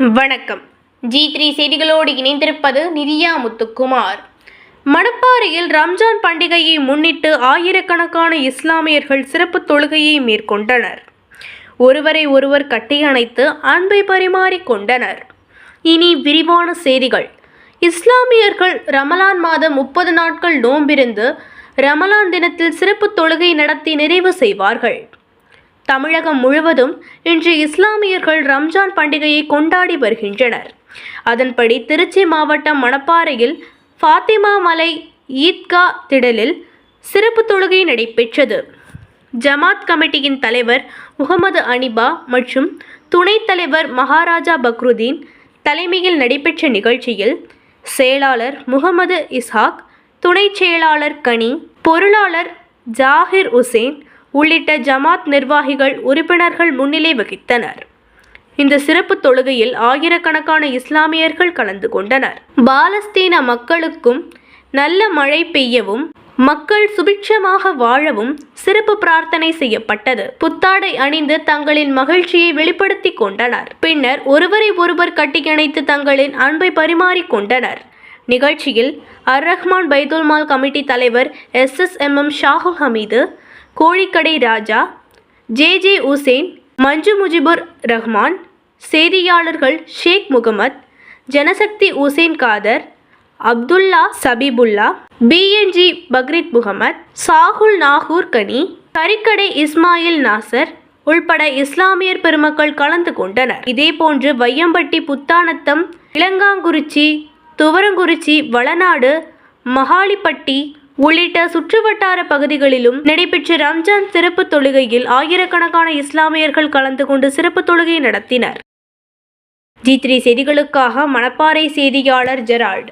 வணக்கம். G three செய்திகளோடு இணைந்திருப்பது நிதியா முத்துக்குமார். மணப்பாறையில் ரம்ஜான் பண்டிகையை முன்னிட்டு ஆயிரக்கணக்கான இஸ்லாமியர்கள் சிறப்பு தொழுகையை மேற்கொண்டனர். ஒருவரை ஒருவர் கட்டியணைத்து அன்பை பரிமாறிக்கொண்டனர் இனி விரிவான செய்திகள். இஸ்லாமியர்கள் ரமலான் மாதம் முப்பது நாட்கள் நோம்பிருந்து ரமலான் தினத்தில் சிறப்பு தொழுகை நடத்தி நிறைவு செய்வார்கள். தமிழகம் முழுவதும் இன்று இஸ்லாமியர்கள் ரம்ஜான் பண்டிகையை கொண்டாடி வருகின்றனர். அதன்படி திருச்சி மாவட்டம் மணப்பாறையில் ஃபாத்திமா மலை ஈத்கா திடலில் சிறப்பு தொழுகை நடைபெற்றது. ஜமாத் கமிட்டியின் தலைவர் முகமது அனிபா மற்றும் துணைத் தலைவர் மகாராஜா பக்ருதீன் தலைமையில் நடைபெற்ற நிகழ்ச்சியில் செயலாளர் முகமது இஸ்ஹாக் துணைச் செயலாளர் கனி பொருளாளர் ஜாகிர் உசேன் உள்ளிட்ட ஜமாத் நிர்வாகிகள் உறுப்பினர்கள் முன்னிலை வகித்தனர். இந்த சிறப்பு தொழுகையில் ஆயிரக்கணக்கான இஸ்லாமியர்கள் கலந்து கொண்டனர். பாலஸ்தீன மக்களுக்கும் நல்ல மழை பெய்யவும் மக்கள் சுபிட்சமாக வாழவும் சிறப்பு பிரார்த்தனை செய்யப்பட்டது. புத்தாடை அணிந்து தங்களின் மகிழ்ச்சியை வெளிப்படுத்திக் கொண்டனர். பின்னர் ஒருவரை ஒருவர் கட்டியணைத்து தங்களின் அன்பை பரிமாறிக் கொண்டனர். நிகழ்ச்சியில் அர் ரஹ்மான் பைதுல் மால் கமிட்டி தலைவர் S S M M Shahul Hameed கோழிக்கடை Raja J J Hussain Manju Mujibur Rahman செய்தியாளர்கள் ஷேக் முகமத் ஜனசக்தி உசேன் காதர் அப்துல்லா சபீபுல்லா பிஎன்ஜி பக்ரித் முகமத் சாகுல் நாகூர் கனி கரிக்கடை இஸ்மாயில் நாசர் உள்பட இஸ்லாமியர் பெருமக்கள் கலந்து கொண்டனர். இதேபோன்று வையம்பட்டி புத்தானத்தம் இளங்காங்குறிச்சி துவரங்குறிச்சி வளநாடு மகாளிப்பட்டி உள்ளிட்ட சுற்றுவட்டார பகுதிகளிலும் நடைபெற்ற ரம்ஜான் சிறப்பு தொழுகையில் ஆயிரக்கணக்கான இஸ்லாமியர்கள் கலந்து கொண்டு சிறப்பு தொழுகை நடத்தினர். ஜி த்ரீ செய்திகளுக்காக மணப்பாறை செய்தியாளர் ஜெரால்ட்.